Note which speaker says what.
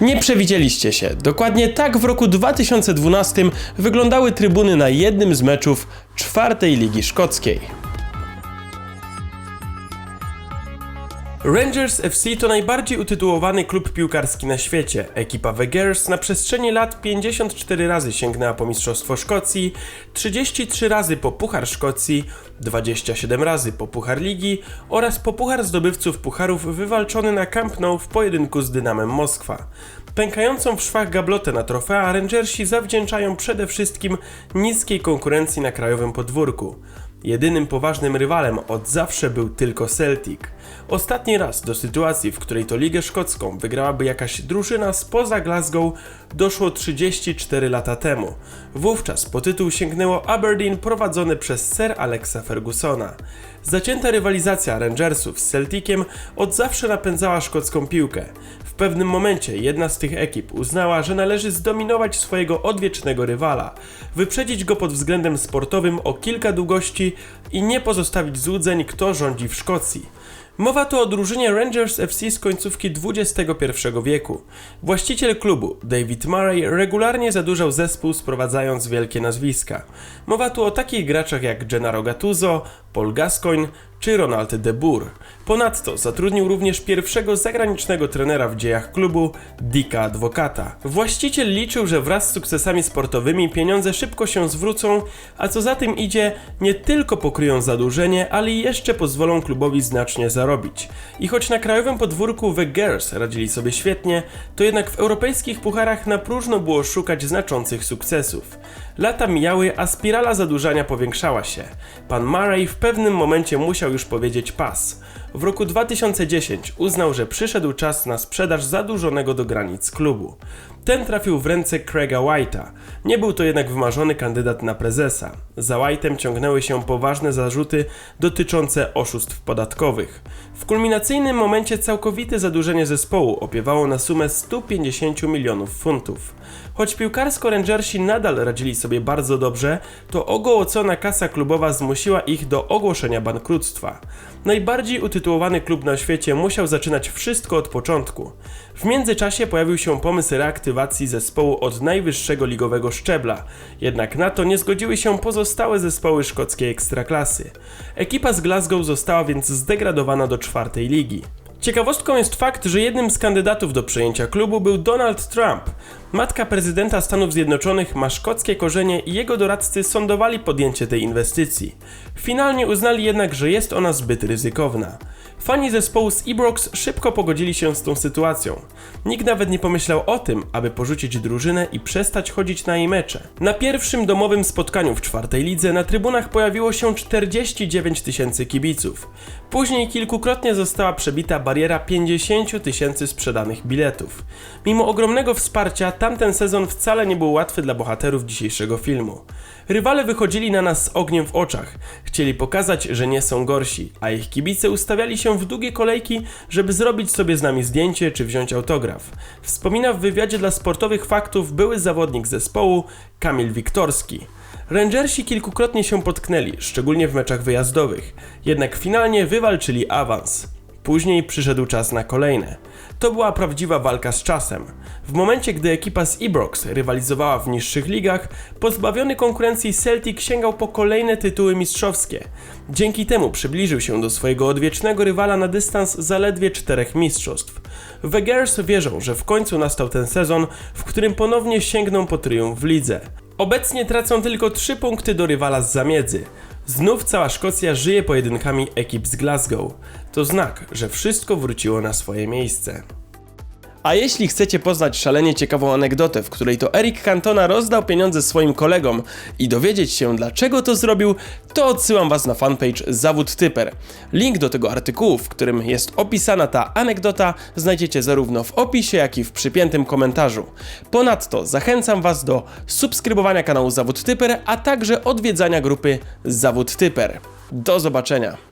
Speaker 1: Nie przewidzieliście się. Dokładnie tak w roku 2012 wyglądały trybuny na jednym z meczów czwartej ligi szkockiej. Rangers FC to najbardziej utytułowany klub piłkarski na świecie. Ekipa The Gers na przestrzeni lat 54 razy sięgnęła po Mistrzostwo Szkocji, 33 razy po Puchar Szkocji, 27 razy po Puchar Ligi oraz po Puchar Zdobywców Pucharów wywalczony na Camp Nou w pojedynku z Dynamem Moskwa. Pękającą w szwach gablotę na trofea Rangersi zawdzięczają przede wszystkim niskiej konkurencji na krajowym podwórku. Jedynym poważnym rywalem od zawsze był tylko Celtic. Ostatni raz do sytuacji, w której to Ligę Szkocką wygrałaby jakaś drużyna spoza Glasgow, doszło 34 lata temu. Wówczas po tytuł sięgnęło Aberdeen prowadzone przez Sir Alexa Fergusona. Zacięta rywalizacja Rangersów z Celticiem od zawsze napędzała szkocką piłkę. W pewnym momencie jedna z tych ekip uznała, że należy zdominować swojego odwiecznego rywala, wyprzedzić go pod względem sportowym o kilka długości i nie pozostawić złudzeń, kto rządzi w Szkocji. Mowa tu o drużynie Rangers FC z końcówki XXI wieku. Właściciel klubu, David Murray, regularnie zadłużał zespół sprowadzając wielkie nazwiska. Mowa tu o takich graczach jak Gennaro Gattuso, Paul Gascoigne czy Ronald de Boer. Ponadto zatrudnił również pierwszego zagranicznego trenera w dziejach klubu, Dicka Advocata. Właściciel liczył, że wraz z sukcesami sportowymi pieniądze szybko się zwrócą, a co za tym idzie, nie tylko pokryją zadłużenie, ale jeszcze pozwolą klubowi znacznie zarobić. I choć na krajowym podwórku The Girls radzili sobie świetnie, to jednak w europejskich pucharach na próżno było szukać znaczących sukcesów. Lata mijały, a spirala zadłużania powiększała się. Pan Murray w pewnym momencie musiał już powiedzieć pas. W roku 2010 uznał, że przyszedł czas na sprzedaż zadłużonego do granic klubu. Ten trafił w ręce Craiga White'a. Nie był to jednak wymarzony kandydat na prezesa. Za White'em ciągnęły się poważne zarzuty dotyczące oszustw podatkowych. W kulminacyjnym momencie całkowite zadłużenie zespołu opiewało na sumę 150 milionów funtów. Choć piłkarsko Rangersi nadal radzili sobie bardzo dobrze, to ogołocona kasa klubowa zmusiła ich do ogłoszenia bankructwa. Najbardziej utytułowany klub na świecie musiał zaczynać wszystko od początku. W międzyczasie pojawił się pomysł reaktywacji zespołu od najwyższego ligowego szczebla, jednak na to nie zgodziły się pozostałe zespoły szkockiej ekstraklasy. Ekipa z Glasgow została więc zdegradowana do czwartej ligi. Ciekawostką jest fakt, że jednym z kandydatów do przejęcia klubu był Donald Trump. Matka prezydenta Stanów Zjednoczonych ma szkockie korzenie i jego doradcy sądowali podjęcie tej inwestycji. Finalnie uznali jednak, że jest ona zbyt ryzykowna. Fani zespołu z Ibrox szybko pogodzili się z tą sytuacją. Nikt nawet nie pomyślał o tym, aby porzucić drużynę i przestać chodzić na jej mecze. Na pierwszym domowym spotkaniu w czwartej lidze na trybunach pojawiło się 49 tysięcy kibiców. Później kilkukrotnie została przebita bariera 50 tysięcy sprzedanych biletów. Mimo ogromnego wsparcia, tamten sezon wcale nie był łatwy dla bohaterów dzisiejszego filmu. Rywale wychodzili na nas z ogniem w oczach, chcieli pokazać, że nie są gorsi, a ich kibice ustawiali się w długie kolejki, żeby zrobić sobie z nami zdjęcie czy wziąć autograf. Wspomina w wywiadzie dla sportowych faktów były zawodnik zespołu Kamil Wiktorski. Rangersi kilkukrotnie się potknęli, szczególnie w meczach wyjazdowych, jednak finalnie wywalczyli awans. Później przyszedł czas na kolejne. To była prawdziwa walka z czasem. W momencie, gdy ekipa z Ibrox rywalizowała w niższych ligach, pozbawiony konkurencji Celtic sięgał po kolejne tytuły mistrzowskie. Dzięki temu przybliżył się do swojego odwiecznego rywala na dystans zaledwie czterech mistrzostw. Wegers wierzą, że w końcu nastał ten sezon, w którym ponownie sięgną po triumf w lidze. Obecnie tracą tylko 3 punkty do rywala z zamiedzy. Znów cała Szkocja żyje pojedynkami ekip z Glasgow. To znak, że wszystko wróciło na swoje miejsce. A jeśli chcecie poznać szalenie ciekawą anegdotę, w której to Eric Cantona rozdał pieniądze swoim kolegom i dowiedzieć się dlaczego to zrobił, to odsyłam was na fanpage Zawód Typer. Link do tego artykułu, w którym jest opisana ta anegdota, znajdziecie zarówno w opisie, jak i w przypiętym komentarzu. Ponadto zachęcam was do subskrybowania kanału Zawód Typer, a także odwiedzania grupy Zawód Typer. Do zobaczenia!